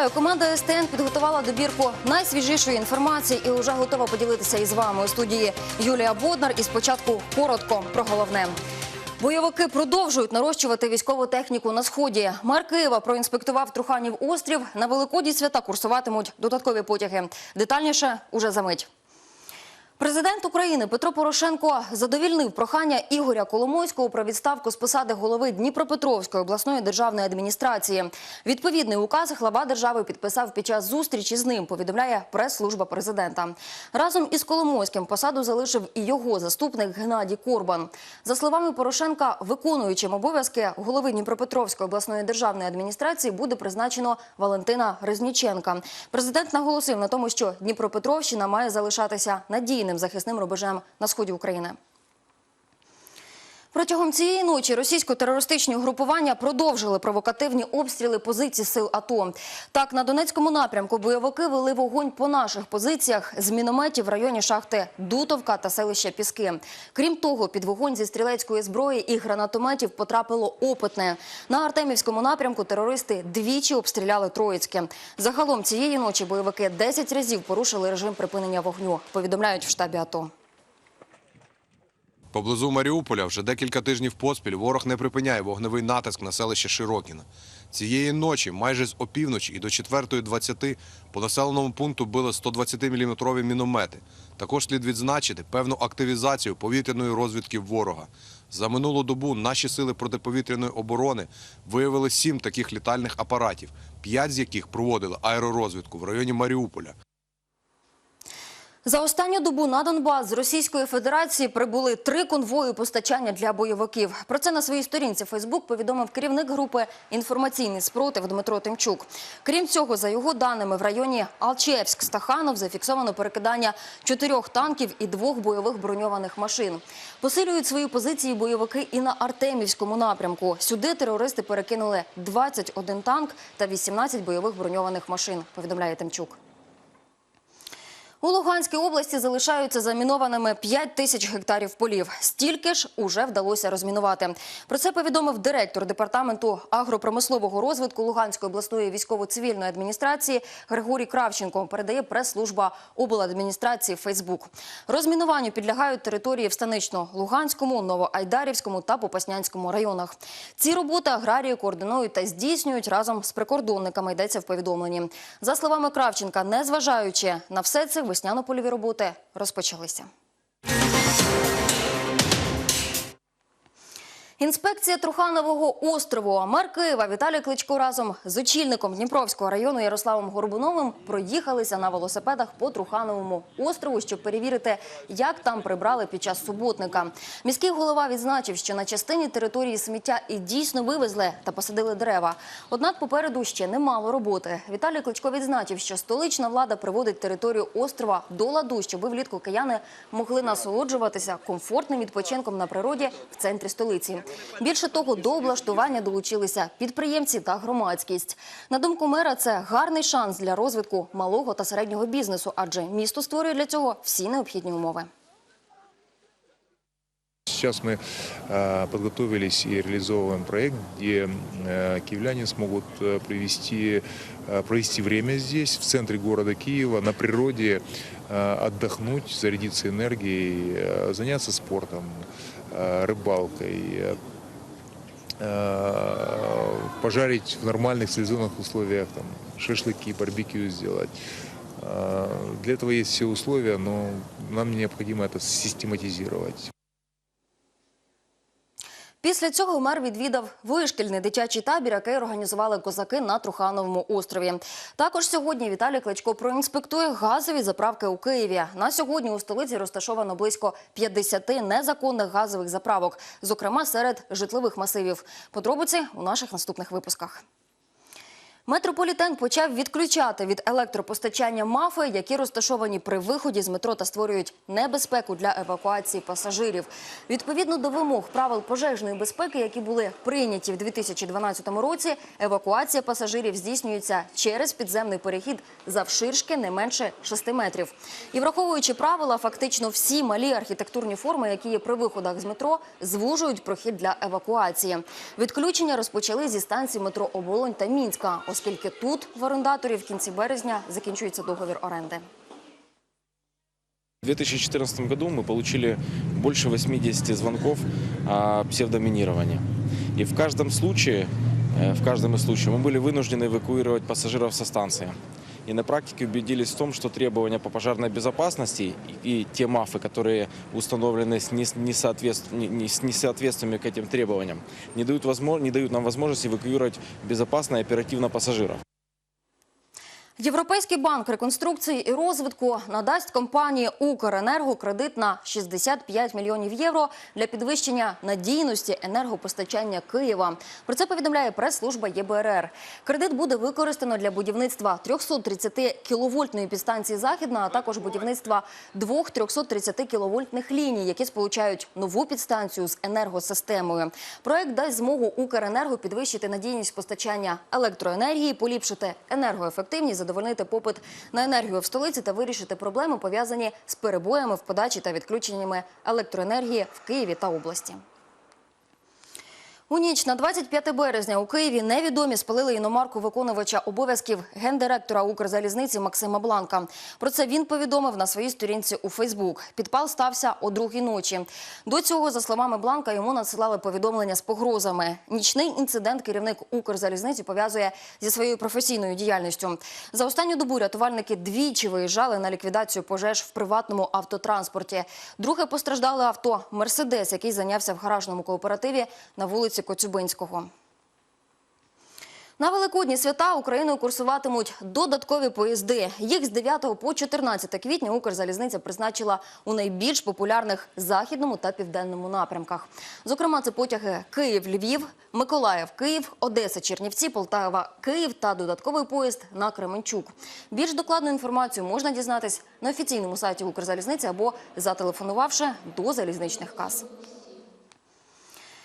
Вітаю! Команда СТН підготувала добірку найсвіжішої інформації і вже готова поділитися із вами у студії Юлія Боднар. І спочатку коротко про головне. Бойовики продовжують нарощувати військову техніку на сході. Мер Києва проінспектував Труханів острів. На Великодні свята курсуватимуть додаткові потяги. Детальніше уже за мить. Президент України Петро Порошенко задовільнив прохання Ігоря Коломойського про відставку з посади голови Дніпропетровської обласної державної адміністрації. Відповідний указ глава держави підписав під час зустрічі з ним. Повідомляє прес-служба президента. Разом із Коломойським посаду залишив і його заступник Геннадій Корбан. За словами Порошенка, виконуючим обов'язки голови Дніпропетровської обласної державної адміністрації буде призначено Валентина Резніченка. Президент наголосив на тому, що Дніпропетровщина має залишатися надійним захисним рубежем на сході України. Протягом цієї ночі російсько-терористичні угрупування продовжили провокативні обстріли позицій сил АТО. Так, на Донецькому напрямку бойовики вели вогонь по наших позиціях з мінометів в районі шахти Дутовка та селища Піски. Крім того, під вогонь зі стрілецької зброї і гранатометів потрапило опитне. На Артемівському напрямку терористи двічі обстріляли Троїцьке. Загалом цієї ночі бойовики 10 разів порушили режим припинення вогню, повідомляють в штабі АТО. Поблизу Маріуполя вже декілька тижнів поспіль ворог не припиняє вогневий натиск на селище Широкіна. Цієї ночі, майже з опівночі і до 4.20 по населеному пункту били 120-мм міномети. Також слід відзначити певну активізацію повітряної розвідки ворога. За минулу добу наші сили протиповітряної оборони виявили сім таких літальних апаратів, п'ять з яких проводили аеророзвідку в районі Маріуполя. За останню добу на Донбас з Російської Федерації прибули три конвої постачання для бойовиків. Про це на своїй сторінці Фейсбук повідомив керівник групи інформаційний спротив Дмитро Тимчук. Крім цього, за його даними, в районі Алчевськ-Стаханов зафіксовано перекидання чотирьох танків і двох бойових броньованих машин. Посилюють свої позиції бойовики і на Артемівському напрямку. Сюди терористи перекинули 21 танк та 18 бойових броньованих машин. Повідомляє Тимчук. У Луганській області залишаються замінованими 5 тисяч гектарів полів. Стільки ж уже вдалося розмінувати. Про це повідомив директор департаменту агропромислового розвитку Луганської обласної військово-цивільної адміністрації Григорій Кравченко. Передає прес-служба обладміністрації Фейсбук. Розмінуванню підлягають території в Станично-Луганському, Новоайдарівському та Попаснянському районах. Ці роботи аграрії координують та здійснюють разом з прикордонниками. Йдеться в повідомленні. За словами Кравченка, незважаючи на все це, весняно-польові роботи розпочалися. Інспекція Труханового острову мер Києва Віталій Кличко разом з очільником Дніпровського району Ярославом Горбуновим проїхалися на велосипедах по Трухановому острову, щоб перевірити, як там прибрали під час суботника. Міський голова відзначив, що на частині території сміття і дійсно вивезли та посадили дерева. Однак попереду ще немало роботи. Віталій Кличко відзначив, що столична влада приводить територію острова до ладу, щоб влітку кияни могли насолоджуватися комфортним відпочинком на природі в центрі столиці. Більше того, до облаштування долучилися підприємці та громадськість. На думку мера, це гарний шанс для розвитку малого та середнього бізнесу, адже місто створює для цього всі необхідні умови. Сейчас мы э, подготовились и реализовываем проект, где э, киевляне смогут э, провести, э, провести время здесь, в центре города Киева, на природе, э, отдохнуть, зарядиться энергией, э, заняться спортом, э, рыбалкой, э, э, пожарить в нормальных цивилизованных условиях, там, шашлыки, барбекю сделать. Э, Для этого есть все условия, но нам необходимо это систематизировать. Після цього мер відвідав вишкільний дитячий табір, який організували козаки на Трухановому острові. Також сьогодні Віталій Кличко проінспектує газові заправки у Києві. На сьогодні у столиці розташовано близько 50 незаконних газових заправок, зокрема серед житлових масивів. Подробиці у наших наступних випусках. Метрополітен почав відключати від електропостачання мафи, які розташовані при виході з метро та створюють небезпеку для евакуації пасажирів. Відповідно до вимог правил пожежної безпеки, які були прийняті в 2012 році, евакуація пасажирів здійснюється через підземний перехід завширшки не менше 6 метрів. І враховуючи правила, фактично всі малі архітектурні форми, які є при виходах з метро, звужують прохід для евакуації. Відключення розпочали зі станції метро Оболонь та Мінська оскільки тут в орендаторів в кінці березня закінчується договір оренди. В 2014 году мы получили больше 80 звонков о псевдоминировании. И в каждом случае, э, в каждом из случаев мы были вынуждены эвакуировать пассажиров со станции. И на практике убедились в том, что требования по пожарной безопасности и и те мафы, которые установлены с нес- несоответств- не- не- с несоответствиями к этим требованиям, не дают, возможно, не дают нам возможности эвакуировать безопасно и оперативно пассажиров. Європейський банк реконструкції і розвитку надасть компанії «Укренерго» кредит на 65 мільйонів євро для підвищення надійності енергопостачання Києва. Про це повідомляє прес-служба ЄБРР. Кредит буде використано для будівництва 330 кіловольтної підстанції «Західна», а також будівництва двох 330 кіловольтних ліній, які сполучають нову підстанцію з енергосистемою. Проект дасть змогу «Укренерго» підвищити надійність постачання електроенергії, поліпшити енергоефективність, задовольнити попит на енергію в столиці та вирішити проблеми, пов'язані з перебоями в подачі та відключеннями електроенергії в Києві та області. У ніч на 25 березня у Києві невідомі спалили іномарку виконувача обов'язків гендиректора Укрзалізниці Максима Бланка. Про це він повідомив на своїй сторінці у Фейсбук. Підпал стався о другій ночі. До цього, за словами Бланка, йому надсилали повідомлення з погрозами. Нічний інцидент керівник Укрзалізниці пов'язує зі своєю професійною діяльністю. За останню добу рятувальники двічі виїжджали на ліквідацію пожеж в приватному автотранспорті. Друге постраждали авто Мерседес, який зайнявся в гаражному кооперативі на вулиці Коцюбинського. На Великодні свята Україною курсуватимуть додаткові поїзди. Їх з 9 по 14 квітня Укрзалізниця призначила у найбільш популярних західному та південному напрямках. Зокрема, це потяги Київ-Львів, Миколаїв-Київ, Одеса-Чернівці, Полтава-Київ та додатковий поїзд на Кременчук. Більш докладну інформацію можна дізнатись на офіційному сайті Укрзалізниці або зателефонувавши до залізничних кас.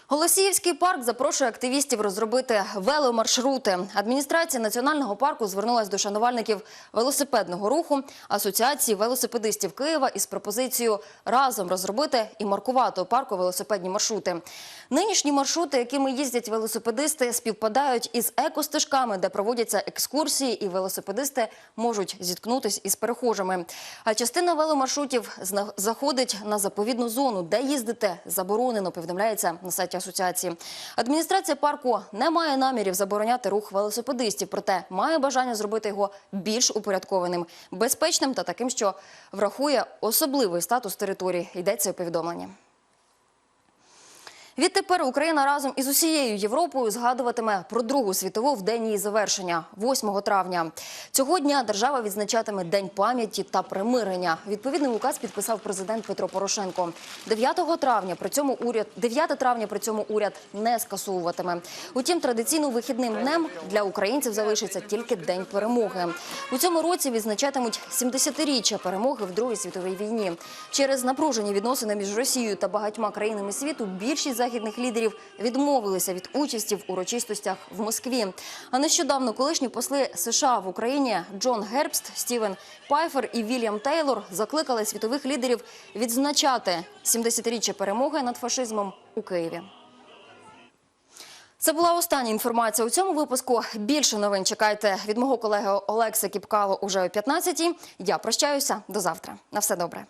Голосіївський парк запрошує активістів розробити веломаршрути. Адміністрація національного парку звернулася до шанувальників велосипедного руху Асоціації велосипедистів Києва із пропозицією разом розробити і маркувати у парку велосипедні маршрути. Нинішні маршрути, якими їздять велосипедисти, співпадають із екостежками, де проводяться екскурсії, і велосипедисти можуть зіткнутись із перехожими. А частина веломаршрутів заходить на заповідну зону, де їздити заборонено, повідомляється на сайті асоціації. Адміністрація парку не має намірів забороняти рух велосипедистів, проте має бажання зробити його більш упорядкованим, безпечним та таким, що врахує особливий статус території. Йдеться у повідомленні. Відтепер Україна разом із усією Європою згадуватиме про Другу світову в день її завершення, 8 травня. Цього дня держава відзначатиме День пам'яті та примирення. Відповідний указ підписав президент Петро Порошенко. 9 травня при цьому уряд 9 травня при цьому уряд не скасовуватиме. Утім, традиційно вихідним днем для українців залишиться тільки День перемоги. У цьому році відзначатимуть 70-річчя перемоги в Другій світовій війні. Через напружені відносини між Росією та багатьма країнами світу більшість західних лідерів відмовилися від участі в урочистостях в Москві. А нещодавно колишні посли США в Україні Джон Гербст, Стівен Пайфер і Вільям Тейлор закликали світових лідерів відзначати 70-річчя перемоги над фашизмом у Києві. Це була остання інформація у цьому випуску. Більше новин чекайте від мого колеги Олекса Кіпкало уже о 15-й. Я прощаюся. До завтра. На все добре.